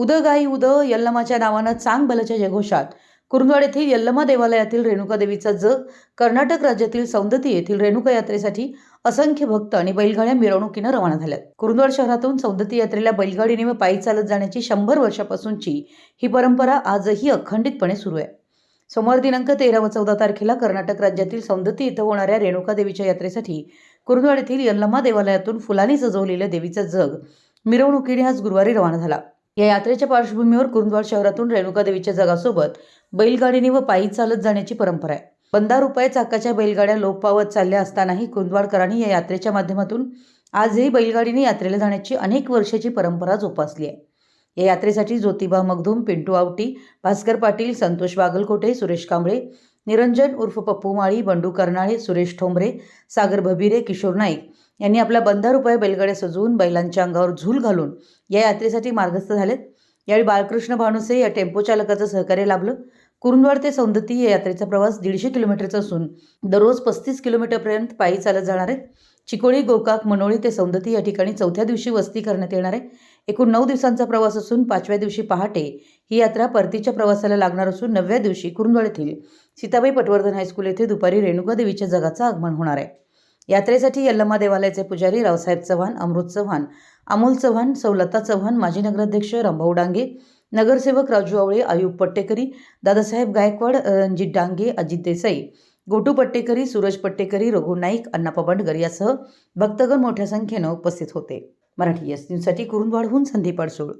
उद गाई उद यल्लमाच्या नावानं चांग बलाच्या जयघोषात. कुरुंदवाड येथील यल्लमा देवालयातील रेणुका देवीचा जग कर्नाटक राज्यातील सौंदती येथील रेणुका यात्रेसाठी असंख्य भक्त आणि बैलगाड्या मिरवणुकीनं रवाना झाल्यात. कुरुंदवाड शहरातून सौंदती यात्रेला बैलगाडीने व पायी चालत जाण्याची शंभर वर्षापासूनची ही परंपरा आजही अखंडितपणे सुरू आहे. सोमवार दिनांक तेरा व चौदा तारखेला कर्नाटक राज्यातील सौंदती इथं होणाऱ्या रेणुका देवीच्या यात्रेसाठी कुरुंदवाड येथील यल्लमा देवालयातून फुलांनी सजवलेलं देवीचं जग मिरवणुकीने आज गुरुवारी रवाना झाला. या यात्रेच्या पार्श्वभूमीवर कुरुंदवाड शहरातून रेणुका देवीच्या जगासोबत बैलगाडीने व पायी चालत जाण्याची परंपरा आहे. बंदा रुपये चाकाच्या बैलगाड्या लोप पावत चालल्या असतानाही कुरुंदवाडकरांनी या यात्रेच्या माध्यमातून आजही बैलगाडीने यात्रेला जाण्याची अनेक वर्षाची परंपरा जोपासली आहे. या यात्रेसाठी ज्योतिबा मगधूम पिंटू आवटी भास्कर पाटील संतोष बागलकोटे सुरेश कांबळे निरंजन उर्फ पप्पू माळी बंडू कर्नाळे सुरेश ठोंबरे सागर भबिरे किशोर नाईक यांनी आपला बंधा रुपये बैलगाड्या सजवून बैलांच्या अंगावर झूल घालून या यात्रेसाठी मार्गस्थ झालेत. यावेळी बाळकृष्ण भानुसे या टेम्पो चालकाचं सहकार्य लाभलं. कुरुंदवाड ते सौंदती या यात्रेचा प्रवास दीडशे किलोमीटरचा असून दररोज पस्तीस किलोमीटरपर्यंत पायी चालत जाणार आहेत. चिकोळी गोकाक मनोळी ते सौंदती या ठिकाणी चौथ्या दिवशी वस्ती करण्यात येणार आहे. एकूण नऊ दिवसांचा प्रवास असून पाचव्या दिवशी पहाटे ही यात्रा परतीच्या प्रवासाला लागणार असून नवव्या दिवशी कुरुंदवाड येथील सीताबाई पटवर्धन हायस्कूल येथे दुपारी रेणुका देवीच्या जगाचं आगमन होणार आहे. यात्रेसाठी यल्लमा देवालयाचे पुजारी रावसाहेब चव्हाण अमृत चव्हाण अमोल चव्हाण सौलता चव्हाण माजी नगराध्यक्ष रामभाऊ डांगे नगरसेवक राजू आवळे आयुब पट्टेकरी दादासाहेब गायकवाड रणजित डांगे अजित देसाई गोटू पट्टेकरी सूरज पट्टेकरी रघु नाईक अण्णापा बंडगर यासह भक्तगण मोठ्या संख्येनं उपस्थित होते. मराठी एस न्यूजसाठी कुरुंदवाडहून संदीप अडसूळ